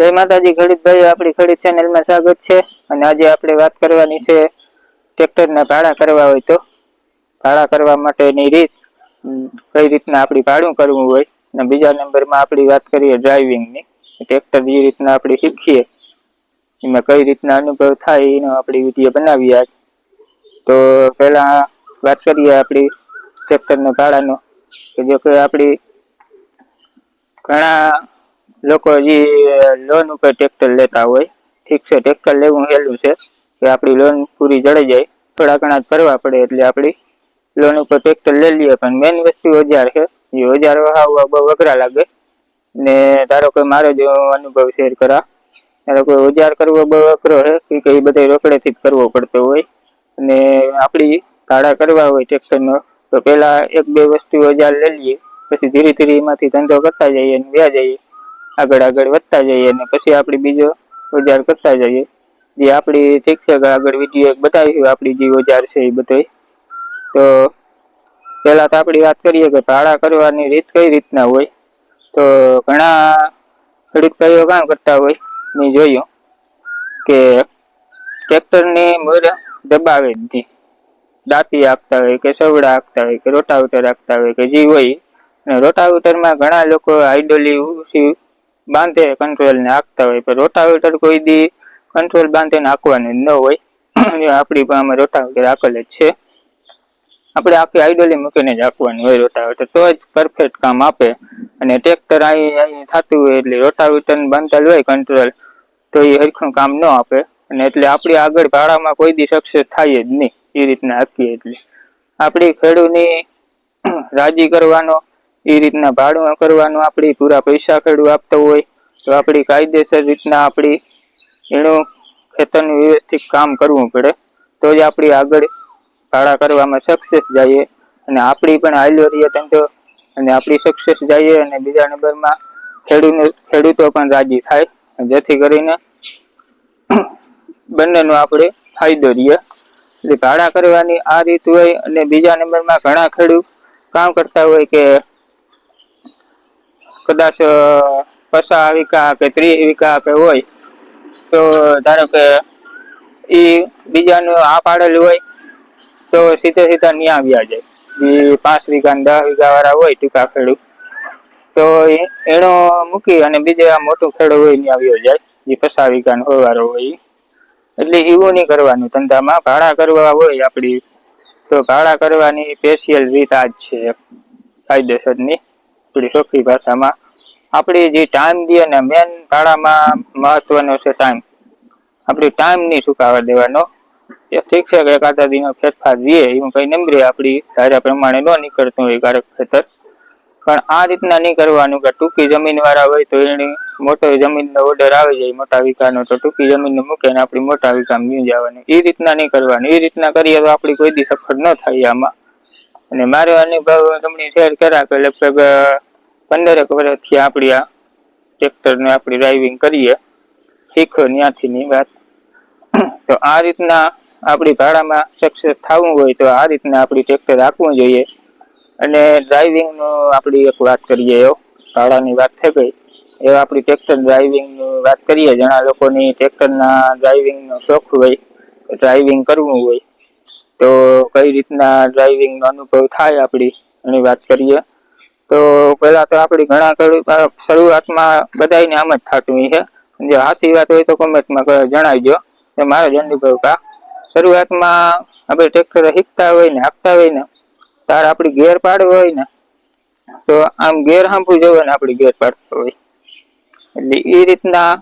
જય માતાજી ખડીતભાઈ આપણી ખડીત ચેનલમાં સ્વાગત છે. અને આજે આપણે વાત કરવાની છે ટ્રેક્ટરના ભાડા કરવા હોય તો. ભાડા કરવા માટેની રીત કઈ રીતના આપણી ભાડું કરવું હોય. અને બીજા નંબરમાં આપણી વાત કરીએ ડ્રાઇવિંગની ટ્રેક્ટર જે રીતના આપણે શીખીએ, એમાં કઈ રીતના અનુભવ થાય એનો આપણી વીડિયો બનાવીએ આજ. તો પહેલા વાત કરીએ આપણી ટ્રેક્ટરના ભાડાનો. કે જો કે આપણી ઘણા લોકો જે લોન ઉપર ટ્રેક્ટર લેતા હોય, ઠીક છે ટ્રેક્ટર લેવું સહેલું છે કે આપણી લોન પૂરી જડી જાય, થોડા ઘણા જ ભરવા પડે એટલે આપણી લોન ઉપર ટ્રેક્ટર લઈ લઈએ. પણ મેઇન વસ્તુ ઓજાર છે, એ ઓજાર વહાવવા બહુ અઘરા લાગે. ને ધારો કે મારો જ અનુભવ શેર કરા. ધારો કે ઓજાર કરવો બહુ અઘરો છે, કે એ બધા રોકડેથી જ કરવો પડતો હોય. અને આપણી ભાડા કરવા હોય ટ્રેક્ટરનો તો પહેલાં એક બે વસ્તુ ઓજાર લઈ લઈએ, પછી ધીરે ધીરે એમાંથી ધંધો કરતા જઈએ અને વ્યા જઈએ. આગળ આગળ વધતા જઈએ અને પછી આપણે બીજો ઓજાર કરતા જઈએ. જે આપણી ઠીક છે આગળ વીડિયો એક બતાવીશું આપણી જે ઓજાર છે એ બધો તો પહેલા તો આપણી વાત કરીએ કે ભાડા કરવાની રીત કઈ રીતના હોય? તો ઘણા ખેડૂત કામ કરતા હોય, મેં જોયું કે ટ્રેક્ટરની મોર દબાવે જ દાંતી આપતા હોય કે સવડા આપતા હોય કે રોટાવેટર આપતા હોય કે જે હોય. અને રોટાવેટરમાં ઘણા લોકો આઈડોલી ઉસી બાંધે કંટ્રોલ ને હાંકતા હોય, પણ રોટાવેટર કોઈ દી કંટ્રોલ બાંધીને હાંકવાનું ન હોય. આપણી પાસે રોટાવેટર હાકલ જ છે. આપણે આખી આઈડોલી મૂકીને જ હાંકવાની હોય રોટાવેટર તો જ પરફેક્ટ કામ આપે. અને ટ્રેક્ટર અહીં અહીં થતું હોય એટલે રોટાવેટર બાંધેલ હોય કંટ્રોલ તો એ હરખું કામ ન આપે. અને એટલે આપણી આગળ ભાડામાં કોઈ દી સક્સેસ થાય જ નહીં, એ રીતના હાકીએ એટલે. આપણી ખેડૂતની રાજી કરવાનો એ રીતના ભાડું કરવાનું આપણી પૂરા પૈસા ખેડૂ આપતો હોય, તો આપણી કાયદેસર રીતના આપણી એનું ખેતરનું વ્યવસ્થિત કામ કરવું પડે. તો જ આપણી આગળ ભાડા કરવામાં સક્સેસ જઈએ અને આપણી પણ હાલ્યો રહીએ ધંધો અને આપણી સક્સેસ જઈએ અને બીજા નંબરમાં ખેડૂત ખેડૂતો પણ રાજી થાય. જેથી કરીને બંનેનો આપણે ફાયદો રહીએ. એટલે ભાડા કરવાની આ રીત હોય અને બીજા નંબરમાં ઘણા ખેડૂત કામ કરતા હોય કે કદાચ પસા વીઘા કે ત્રીસ વીઘા કે હોય, તો ધારો કે એ બીજાનું આ પાડેલું હોય, તો સીધે સીધા ન્યા વ્યા જાય. એ પાંચ વીઘા ને દસ વીઘા વાળા હોય ટૂંકા ખેડૂત, તો એનો મૂકી અને બીજે આ મોટું ખેડૂત હોય ત્યાં આવ્યો જાય જે પસા વીઘા નો વાળો હોય. એટલે એવું નહીં કરવાનું, ધંધામાં ભાડા કરવા હોય આપણી તો ભાડા કરવાની સ્પેશિયલ રીત આ જ છે કાયદેસરની આપણી ચોખ્ખી ભાષામાં. આપણી જે ટાઈમ દે ને મેન ભાડામાં મહત્વનો છે ટાઈમ આપણી નહીં ચૂકાવા દેવાનો? એ ઠીક છે કે એકાદા દિનો ફેરફાર રહીએ એવું કંઈ નંબરે આપણી ધાર્યા પ્રમાણે ન નીકળતું હોય કારક ખેતર. પણ આ રીતના નહીં કરવાનું કે ટૂંકી જમીનવાળા હોય તો એની મોટો જમીનનો ઓર્ડર આવી જાય મોટા વિકાનો, તો ટૂંકી જમીનને મૂકે ને આપણી મોટા વિકા મી જવાનું એ રીતના નહીં કરવાનું. એ રીતના કરીએ તો આપણી કોઈ દી સફળ ન થાય આમાં. અને મારો અનુભવ તમને શેર કર્યા કે લગભગ પંદરેક વર્ષથી આપણી આ ટ્રેક્ટરને આપણી ડ્રાઇવિંગ કરીએ, શીખો ત્યાંથીની વાત. તો આ રીતના આપણી ભાડામાં સક્સેસ થવું હોય તો આ રીતના આપણી ટ્રેક્ટર રાખવું જોઈએ. અને ડ્રાઇવિંગનું આપણી એક વાત કરીએ, એવો ભાડાની વાત થઈ ગઈ. એ આપણી ટ્રેક્ટર ડ્રાઇવિંગની વાત કરીએ ઘણા લોકોની ટ્રેક્ટરના ડ્રાઇવિંગનો શોખ હોય ડ્રાઇવિંગ કરવું હોય. તો કઈ રીતના ડ્રાઇવિંગનો અનુભવ થાય આપણી? એની વાત કરીએ. તો પહેલા તો આપણી ઘણા ખેડૂત શરૂઆતમાં બધાયને આમ જ થતું છે. જો હાસી વાત હોય તો કોમેન્ટમાં જણાવજો. કે મારો જ અનુભવ કા શરૂઆતમાં આપણે ટ્રેક્ટર શીખતા હોય ને આપતા હોય ને, તાર આપણી ગેર પાડવો હોય ને, તો આમ ગેર હાંભું જોવે ને આપણી ગેર પાડતો હોય. એટલે એ રીતના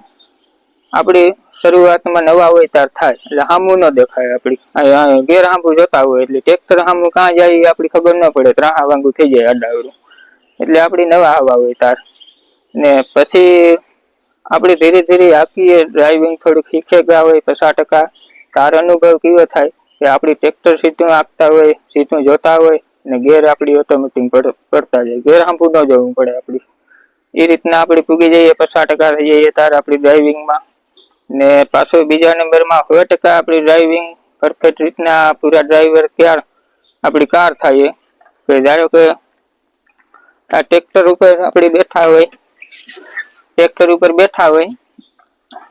આપણી શરૂઆતમાં નવા હોય તાર થાય, એટલે સામું ન દેખાય આપણી ગેર હાંભું જોતા હોય, એટલે ટ્રેક્ટર સામું કાં જાય એ આપણી ખબર ન પડે, ત્રાહા વાંગું થઈ જાય આડાવડું એટલે આપણી નવા હવા હોય તાર. ને પછી આપણે ધીરે ધીરે હાકીએ ડ્રાઇવિંગ થોડુંક શીખે ગયા હોય પચાસ ટકા. તાર અનુભવ કેવો થાય કે આપણી ટ્રેક્ટર સીધું આપતા હોય, સીધું જોતા હોય ને ગેર આપણી ઓટોમેટિક પડતા જાય. ગેર હાંભું ન જવું પડે આપણી. એ રીતના આપણે પૂગી જઈએ, પચાસ ટકા થઈ જઈએ તાર આપણી ડ્રાઇવિંગમાં ને પાછો બીજા નંબરમાં સો ટકા આપણી ડ્રાઇવિંગ પરફેક્ટ રીતના પૂરા ડ્રાઈવર ત્યાર આપણી કાર થાય કે ધારો કે આ ટ્રેક્ટર ઉપર આપણે બેઠા હોય. ટ્રેક્ટર ઉપર બેઠા હોય.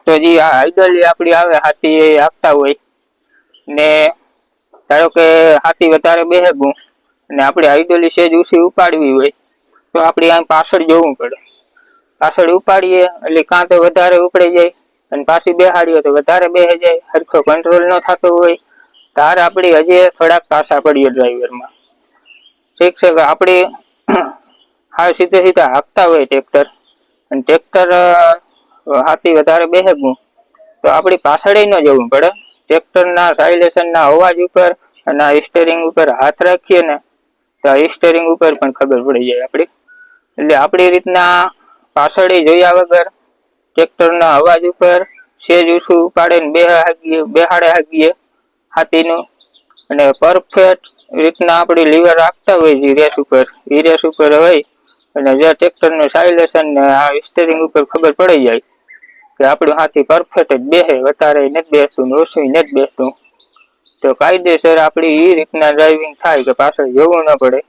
તો જે આ આઈડલી આપણી આવે, હાથી એ આપતા હોય. ને ધારો કે હાથી વધારે બેહેગું અને આપણે આઈડલી સેજ ઉસી ઉપાડવી હોય, તો આપણે આમ પાછળ જોવું પડે. પાછળ ઉપાડીએ એટલે કાં તો વધારે ઉપડી જાય અને પાછી બેહાડીએ તો વધારે બેહે જાય. સરખો કંટ્રોલ ન થતો હોય. તાર આપણી હજી થોડાક પાછા પડીએ ડ્રાઈવરમાં ઠીક છે કે આપણે હા સીધે સીધા હાંકતા હોય ટ્રેક્ટર અને ટ્રેક્ટર હાથી વધારે બેહેગું તો આપણી પાછળ ન જવું પડે. ટ્રેક્ટરના સાયલેશનના અવાજ ઉપર અને આ સ્ટેરિંગ ઉપર હાથ રાખીએ ને, તો આ સ્ટેરિંગ ઉપર પણ ખબર પડી જાય આપણી. એટલે આપણી રીતના પાછળ જોયા વગર ટ્રેક્ટરના અવાજ ઉપર સેજ ઊંચું ઉપાડે ને બેહા હાગીએ બેહાડે હાગીએ હાથીનું. અને પરફેક્ટ રીતના આપણે લીવર રાખતા હોય જે રેસ ઉપર. એ રેસ ઉપર હોય અને જે ટ્રેક્ટરનું સાયલેશન ને આ સ્ટેરિંગ ઉપર ખબર પડી જાય કે આપણું હાથી પરફેક્ટ જ બેસે, વધારે નથી બેસતું ઓછું નથી બેસતું. તો કાયદેસર આપણી એ રીતના ડ્રાઇવિંગ થાય કે પાછળ જોવું ન પડે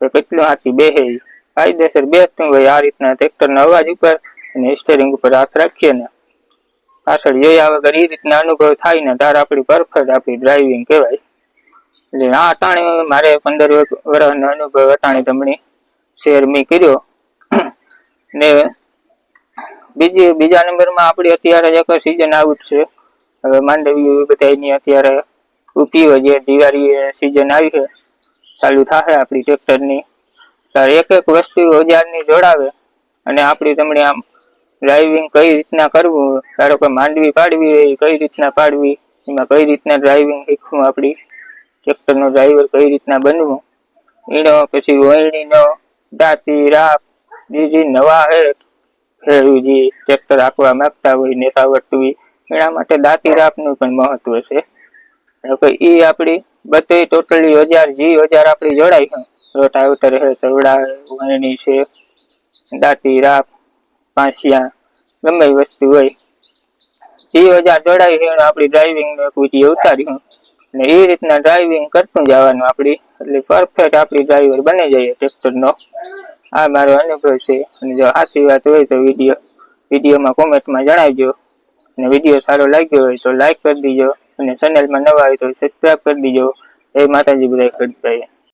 કે કેટલું હાથી બેસે કાયદેસર બેસતું હોય આ રીતના ટ્રેક્ટરના અવાજ ઉપર અને સ્ટેરિંગ ઉપર હાથ રાખીએ ને. પાછળ જોયા વગર એ રીતના અનુભવ થાય ને ત્યારે આપણી પરફેક્ટ આપણી ડ્રાઇવિંગ કહેવાય. એટલે આ અટાણે મારે પંદર વર્ષનો અનુભવ અટાણે તમને શેર મેં કર્યો. ને બીજી, બીજા નંબરમાં આપણી અત્યારે એક સિઝન જ છે. હવે માંડવી બધા એની અત્યારે ઉપી હોય જે દિવાળી સિઝન આવી છે. ચાલુ થશે આપણી ટ્રેક્ટરની ત્યારે એક એક વસ્તુ ઓજારની જોડાવે અને આપણી તમને આમ ડ્રાઇવિંગ કઈ રીતના કરવું, ધારો કે માંડવી પાડવી હોય કઈ રીતના પાડવી, એમાં કઈ રીતના ડ્રાઇવિંગ શીખવું, આપણી ટ્રેક્ટરનો ડ્રાઈવર કઈ રીતના બનવું, એનો પછી વળણીનો દાંતી રાપ બીજી નવા હેઠ. ખેડૂજી ટ્રેક્ટર આપવા માંગતા હોય ને વર્તવી. એના માટે દાંતી રાપનું પણ મહત્વ છે. એ આપણી બધી ટોટલી હજાર, જી હજાર આપણી જોડાય છે રોટાવેટર હે, ચવડા વણણી છે. દાંતી રાપ પાંસિયા, ગમે વસ્તુ હોય. એ હજાર જોડાય છે આપણી ડ્રાઇવિંગ ને પૂછી હું ને એ રીતના ડ્રાઇવિંગ કરતું જવાનું આપણી એટલે પરફેક્ટ આપણી ડ્રાઈવર બની જાય ટ્રેક્ટરનો આ મારો અનુભવ છે. અને જો સાચી વાત હોય તો વીડિયો વિડીયોમાં કોમેન્ટમાં જણાવજો. અને વીડિયો સારો લાગ્યો હોય તો લાઇક કરી દીજો. અને ચેનલમાં નવા હોય તો સબસ્ક્રાઈબ કરી દીજો. એ માતાજી બધા કરતા